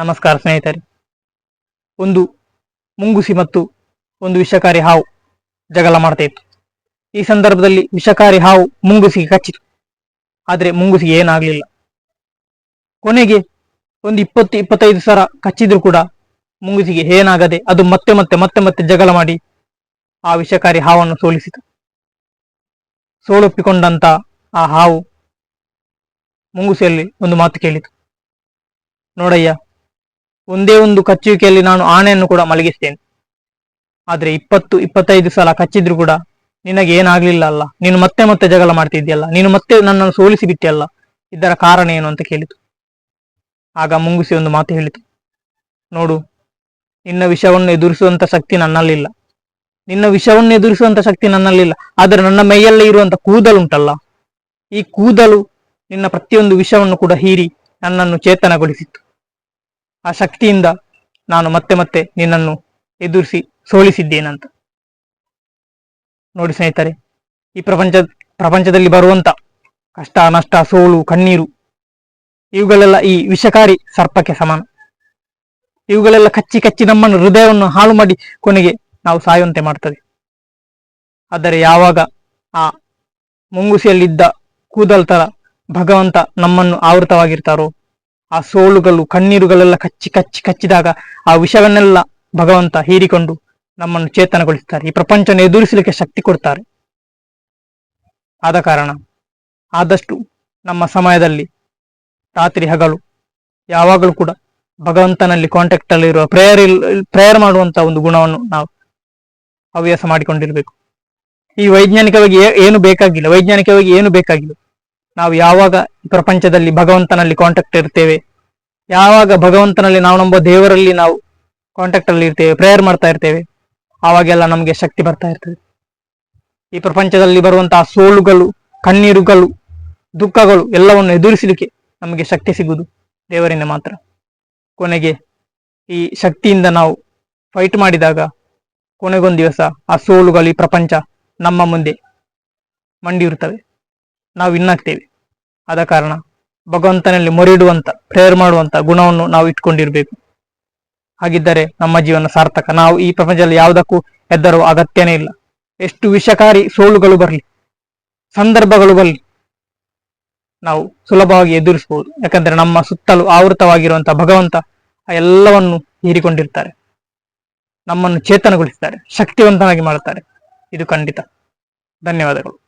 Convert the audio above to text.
ನಮಸ್ಕಾರ ಸ್ನೇಹಿತರೆ. ಒಂದು ಮುಂಗುಸಿ ಮತ್ತು ಒಂದು ವಿಷಕಾರಿ ಹಾವು ಜಗಳ ಮಾಡ್ತಾ ಇತ್ತು. ಈ ಸಂದರ್ಭದಲ್ಲಿ ವಿಷಕಾರಿ ಹಾವು ಮುಂಗುಸಿಗೆ ಕಚ್ಚಿತು ಆದರೆ ಮುಂಗುಸಿಗೆ ಏನಾಗಲಿಲ್ಲ. ಕೊನೆಗೆ ಒಂದು ಇಪ್ಪತ್ತು, ಇಪ್ಪತ್ತೈದು ಸರ ಕಚ್ಚಿದ್ರು ಕೂಡ ಮುಂಗುಸಿಗೆ ಏನಾಗದೆ ಅದು ಮತ್ತೆ ಮತ್ತೆ ಮತ್ತೆ ಮತ್ತೆ ಜಗಳ ಮಾಡಿ ಆ ವಿಷಕಾರಿ ಹಾವನ್ನು ಸೋಲಿಸಿತು. ಸೋಲೊಪ್ಪಿಕೊಂಡಂತ ಆ ಹಾವು ಮುಂಗುಸಿಯಲ್ಲಿ ಒಂದು ಮಾತು ಕೇಳಿತು. ನೋಡಯ್ಯ ಒಂದೇ ಒಂದು ಕಚ್ಚುವಿಕೆಯಲ್ಲಿ ನಾನು ಆನೆಯನ್ನು ಕೂಡ ಮಲಗಿಸ್ತೇನೆ. ಆದ್ರೆ ಇಪ್ಪತ್ತು, ಇಪ್ಪತ್ತೈದು ಸಲ ಕಚ್ಚಿದ್ರು ಕೂಡ ನಿನಗೆ ಏನಾಗ್ಲಿಲ್ಲ ಅಲ್ಲ. ನೀನು ಮತ್ತೆ ಮತ್ತೆ ಜಗಳ ಮಾಡ್ತಿದ್ಯಲ್ಲ ನೀನು ಮತ್ತೆ ನನ್ನನ್ನು ಸೋಲಿಸಿ ಬಿಟ್ಟಿಯಲ್ಲ ಇದರ ಕಾರಣ ಏನು ಅಂತ ಕೇಳಿತು. ಆಗ ಮುಂಗುಸಿ ಒಂದು ಮಾತು ಹೇಳಿತು. ನೋಡು, ನಿನ್ನ ವಿಷವನ್ನು ಎದುರಿಸುವಂತ ಶಕ್ತಿ ನನ್ನಲ್ಲಿಲ್ಲ. ನಿನ್ನ ವಿಷವನ್ನು ಎದುರಿಸುವಂತ ಶಕ್ತಿ ನನ್ನಲ್ಲಿಲ್ಲ. ಆದರೆ ನನ್ನ ಮೈಯಲ್ಲೇ ಇರುವಂತ ಕೂದಲುಂಟಲ್ಲ ಈ ಕೂದಲು ನಿನ್ನ ಪ್ರತಿಯೊಂದು ವಿಷವನ್ನು ಕೂಡ ಹೀರಿ ನನ್ನನ್ನು ಚೇತನಗೊಳಿಸಿತ್ತು. ಆ ಶಕ್ತಿಯಿಂದ ನಾನು ಮತ್ತೆ ಮತ್ತೆ ನಿನ್ನನ್ನು ಎದುರಿಸಿ ಸೋಲಿಸಿದ್ದೇನಂತ. ನೋಡಿ ಸ್ನೇಹಿತರೆ, ಈ ಪ್ರಪಂಚ, ಪ್ರಪಂಚದಲ್ಲಿ ಬರುವಂತ ಕಷ್ಟ, ನಷ್ಟ, ಸೋಲು, ಕಣ್ಣೀರು, ಇವುಗಳೆಲ್ಲ ಈ ವಿಷಕಾರಿ ಸರ್ಪಕ್ಕೆ ಸಮಾನ. ಇವುಗಳೆಲ್ಲ ಕಚ್ಚಿ ಕಚ್ಚಿ ನಮ್ಮನ್ನು ಹೃದಯವನ್ನು ಹಾಳು ಮಾಡಿ ಕೊನೆಗೆ ನಾವು ಸಾಯುವಂತೆ ಮಾಡ್ತದೆ. ಆದರೆ ಯಾವಾಗ ಆ ಮುಂಗುಸಿಯಲ್ಲಿದ್ದ ಕೂದಲ್ ತರ ಭಗವಂತ ನಮ್ಮನ್ನು ಆವೃತವಾಗಿರ್ತಾರೋ ಆ ಸೋಲುಗಳು, ಕಣ್ಣೀರುಗಳೆಲ್ಲ ಕಚ್ಚಿ ಕಚ್ಚಿ, ಕಚ್ಚಿದಾಗ ಆ ವಿಷವನ್ನೆಲ್ಲ ಭಗವಂತ ಹೀರಿಕೊಂಡು ನಮ್ಮನ್ನು ಚೇತನಗೊಳಿಸ್ತಾರೆ. ಈ ಪ್ರಪಂಚನ ಎದುರಿಸಲಿಕ್ಕೆ ಶಕ್ತಿ ಕೊಡ್ತಾರೆ. ಆದ ಕಾರಣ ಆದಷ್ಟು ನಮ್ಮ ಸಮಯದಲ್ಲಿ ರಾತ್ರಿ ಹಗಲು ಯಾವಾಗಲೂ ಕೂಡ ಭಗವಂತನಲ್ಲಿ ಕಾಂಟ್ಯಾಕ್ಟ್ ಅಲ್ಲಿ ಇರುವ ಪ್ರೇಯರ್ ಪ್ರೇಯರ್ ಮಾಡುವಂತ ಒಂದು ಗುಣವನ್ನು ನಾವು ಹವ್ಯಾಸ ಮಾಡಿಕೊಂಡಿರಬೇಕು. ಈ ವೈಜ್ಞಾನಿಕವಾಗಿ ಏನು ಬೇಕಾಗಿಲ್ಲ. ವೈಜ್ಞಾನಿಕವಾಗಿ ಏನು ಬೇಕಾಗಿಲ್ಲ. ನಾವು ಯಾವಾಗ ಪ್ರಪಂಚದಲ್ಲಿ ಭಗವಂತನಲ್ಲಿ ಕಾಂಟ್ಯಾಕ್ಟ್ ಇರ್ತೇವೆ, ಯಾವಾಗ ಭಗವಂತನಲ್ಲಿ ನಾವು ನಂಬೋ ದೇವರಲ್ಲಿ ನಾವು ಕಾಂಟ್ಯಾಕ್ಟ್ ಅಲ್ಲಿ ಇರ್ತೇವೆ ಪ್ರೇಯರ್ ಮಾಡ್ತಾ ಇರ್ತೇವೆ, ಆವಾಗೆಲ್ಲ ನಮಗೆ ಶಕ್ತಿ ಬರ್ತಾ ಇರ್ತದೆ. ಈ ಪ್ರಪಂಚದಲ್ಲಿ ಬರುವಂತಹ ಸೋಲುಗಳು, ಕಣ್ಣೀರುಗಳು, ದುಃಖಗಳು ಎಲ್ಲವನ್ನು ಎದುರಿಸಲಿಕ್ಕೆ ನಮಗೆ ಶಕ್ತಿ ಸಿಗುವುದು ದೇವರಿಂದ ಮಾತ್ರ. ಕೊನೆಗೆ ಈ ಶಕ್ತಿಯಿಂದ ನಾವು ಫೈಟ್ ಮಾಡಿದಾಗ ಕೊನೆಗೊಂದು ದಿವಸ ಆ ಸೋಲುಗಳು ಈ ಪ್ರಪಂಚ ನಮ್ಮ ಮುಂದೆ ಮಂಡಿರುತ್ತವೆ ನಾವು ಇನ್ನಾಗ್ತೇವೆ ಆದ ಕಾರಣ ಭಗವಂತನಲ್ಲಿ ಮೊರೆಯಿಡುವಂತ ಪ್ರೇಯರ್ ಮಾಡುವಂತ ಗುಣವನ್ನು ನಾವು ಇಟ್ಕೊಂಡಿರ್ಬೇಕು. ಹಾಗಿದ್ದರೆ ನಮ್ಮ ಜೀವನ ಸಾರ್ಥಕ. ನಾವು ಈ ಪ್ರಪಂಚದಲ್ಲಿ ಯಾವುದಕ್ಕೂ ಹೆದರುವ ಅಗತ್ಯನೇ ಇಲ್ಲ. ಎಷ್ಟು ವಿಷಕಾರಿ ಸೋಲುಗಳು ಬರಲಿ, ಸಂದರ್ಭಗಳು ಬರಲಿ, ನಾವು ಸುಲಭವಾಗಿ ಎದುರಿಸಬಹುದು. ಯಾಕಂದ್ರೆ ನಮ್ಮ ಸುತ್ತಲೂ ಆವೃತವಾಗಿರುವಂತಹ ಭಗವಂತ ಆ ಎಲ್ಲವನ್ನು ಹೀರಿಕೊಂಡಿರ್ತಾರೆ. ನಮ್ಮನ್ನು ಚೇತನಗೊಳಿಸ್ತಾರೆ, ಶಕ್ತಿವಂತನಾಗಿ ಮಾಡುತ್ತಾರೆ ಇದು ಖಂಡಿತ. ಧನ್ಯವಾದಗಳು.